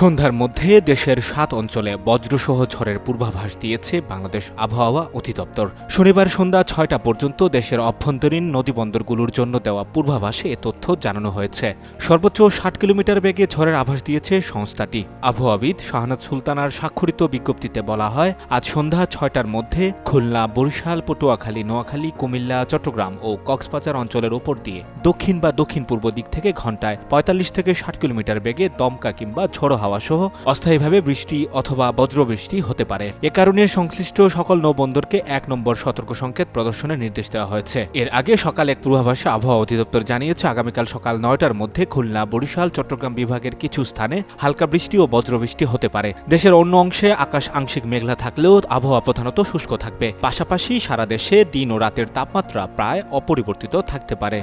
সন্ধ্যার মধ্যে দেশের সাত অঞ্চলে বজ্রসহ ঝড়ের পূর্বাভাস দিয়েছে বাংলাদেশ আবহাওয়া অধিদপ্তর। শনিবার সন্ধ্যা ছয়টা পর্যন্ত দেশের অভ্যন্তরীণ নদীবন্দরগুলোর জন্য দেওয়া পূর্বাভাসে এ তথ্য জানানো হয়েছে। সর্বোচ্চ ষাট কিলোমিটার বেগে ঝড়ের আভাস দিয়েছে সংস্থাটি। আবহাওয়াবিদ শাহনাজ সুলতানার স্বাক্ষরিত বিজ্ঞপ্তিতে বলা হয়, আজ সন্ধ্যা ছয়টার মধ্যে খুলনা, বরিশাল, পটুয়াখালী, নোয়াখালী, কুমিল্লা, চট্টগ্রাম ও কক্সবাজার অঞ্চলের ওপর দিয়ে দক্ষিণ বা দক্ষিণ পূর্ব দিক থেকে ঘন্টায় পঁয়তাল্লিশ থেকে ষাট কিলোমিটার বেগে দমকা কিংবা ঝোড়ো হাওয়া সহ অস্থায়ীভাবে বৃষ্টি অথবা বজ্রবৃষ্টি হতে পারে। এ কারণে সংশ্লিষ্ট সকল নৌবন্দরকে এক নম্বর সতর্ক সংকেত প্রদর্শনের নির্দেশ দেওয়া হয়েছে। এর আগে সকাল এক পূর্বাভাসে আবহাওয়া অধিদপ্তর জানিয়েছে, আগামীকাল সকাল নয়টার মধ্যে খুলনা, বরিশাল, চট্টগ্রাম বিভাগের কিছু স্থানে হালকা বৃষ্টি ও বজ্রবৃষ্টি হতে পারে। দেশের অন্য অংশে আকাশ আংশিক মেঘলা থাকলেও আবহাওয়া প্রধানত শুষ্ক থাকবে। পাশাপাশি সারা দেশে দিন ও রাতের তাপমাত্রা প্রায় অপরিবর্তিত থাকতে পারে।